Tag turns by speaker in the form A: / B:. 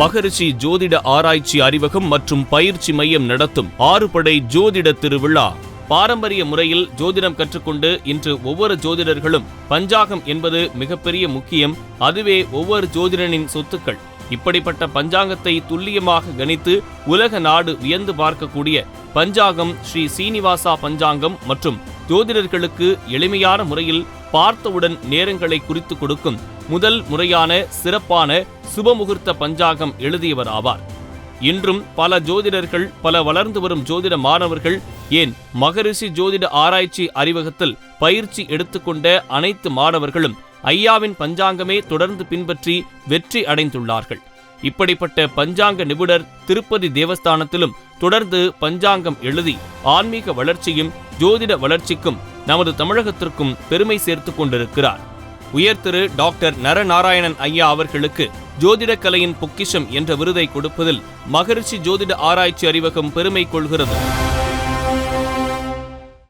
A: மகரிஷி ஜோதிட ஆராய்ச்சி அறிவகம் மற்றும் பயிற்சி மையம் நடத்தும் ஆறுபடை ஜோதிட திருவிழா. பாரம்பரிய முறையில் ஜோதிடம் கற்றுக்கொண்டு இன்று ஒவ்வொரு ஜோதிடர்களும் பஞ்சாகம் என்பது மிகப்பெரிய முக்கியம். அதுவே ஒவ்வொரு ஜோதிடனின் சொத்துக்கள். இப்படிப்பட்ட பஞ்சாங்கத்தை துல்லியமாக கணித்து உலக நாடு வியந்து பார்க்கக்கூடிய பஞ்சாங்கம் ஸ்ரீ சீனிவாசா பஞ்சாங்கம் மற்றும் ஜோதிடர்களுக்கு எளிமையான முறையில் பார்த்தவுடன் நேரங்களை குறித்து கொடுக்கும் முதல் முறையான சிறப்பான சுபமுகூர்த்த பஞ்சாங்கம் எழுதியவர் ஆவார். இன்றும் பல ஜோதிடர்கள் பல வளர்ந்து வரும் ஜோதிட மாணவர்கள் ஏன் மகரிஷி ஜோதிட ஆராய்ச்சி அறிவகத்தில் பயிற்சி எடுத்துக்கொண்ட அனைத்து மாணவர்களும் ஐயாவின் பஞ்சாங்கமே தொடர்ந்து பின்பற்றி வெற்றி அடைந்துள்ளார்கள். இப்படிப்பட்ட பஞ்சாங்க நிபுணர் திருப்பதி தேவஸ்தானத்திலும் தொடர்ந்து பஞ்சாங்கம் எழுதி ஆன்மீக வளர்ச்சியும் ஜோதிட வளர்ச்சிக்கும் நமது தமிழகத்திற்கும் பெருமை சேர்த்துக் கொண்டிருக்கிறார். உயர்திரு டாக்டர் நரநாராயணன் ஐயா அவர்களுக்கு ஜோதிடக்கலையின் பொக்கிஷம் என்ற விருதை கொடுப்பதில் மகரிஷி ஜோதிட ஆராய்ச்சி அறிவகம் பெருமை கொள்கிறது.